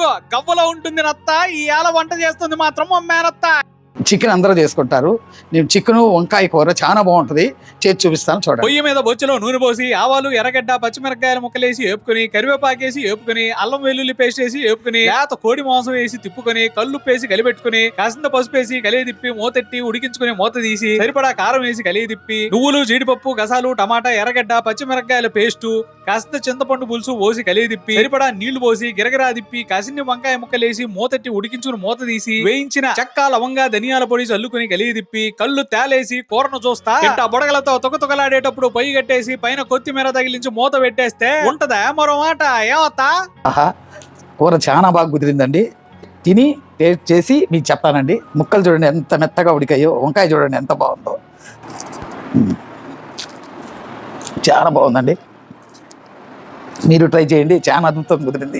అదిగో గవ్వలో ఉంటుంది నత్త ఈ ఆల వంట చేస్తుంది మాత్రం మేనత్త చికెన్ అందరూ చేసుకుంటారు. నేను చికెన్ వంకాయ కూర చాలా బాగుంటుంది. చేసి చూపిస్తాను చూడండి. పొయ్యి మీద బొచ్చులో నూనె పోసి ఆవాలు ఎర్రగడ్డ పచ్చిమిరపకాయల ముక్కలేసి వేపుకుని కరివేపాకేసి వేపుకుని అల్లం వెల్లుల్లి పేస్ట్ వేసి వేపుకుని లేత కోడి మాంసం వేసి తిప్పుకొని కళ్ళు పేసి కలిపెట్టుకుని కాసింత పసుపు వేసి కలిగి తిప్పి మూతెట్టి ఉడికించుకుని మూత తీసి సరిపడా కారం వేసి కలిగి తిప్పి నువ్వులు జీడిపప్పు గసాలు టమాటా ఎర్రగడ్డ పచ్చిమిరపకాయల పేస్టు కాస్త చింతపండు పులుసు పోసి కలిగి తిప్పి సరిపడా నీళ్ళు పోసి గిరగిరా తిప్పి కాసిన్ని వంకాయ ముక్కలేసి మూతెట్టి ఉడికించుకుని మూత తీసి వేయించిన చెక్క లవంగా ధనియాల పొడి చల్లుకుని కలిగి తిప్పి కళ్ళు తేలేసి కూరను చూస్తా. ఇట్ట బుడగలతో తొకతొకలాడేటప్పుడు పొయ్యి కట్టేసి పైన కొత్తిమీర తగిలించి మూత పెట్టేస్తే ఉంటదా మరో మాట? ఏమత్తా? ఆహా కూర చాలా బాగా కుదిరిందండి. తిని టేస్ట్ చేసి మీకు చెప్తానండి ముక్కలు చూడండి ఎంత మెత్తగా ఉడికాయో వంకాయ చూడండి ఎంత బాగుందో. చాలా బాగుందండి. మీరు ట్రై చేయండి. చాలా అద్భుతం కుదిరింది.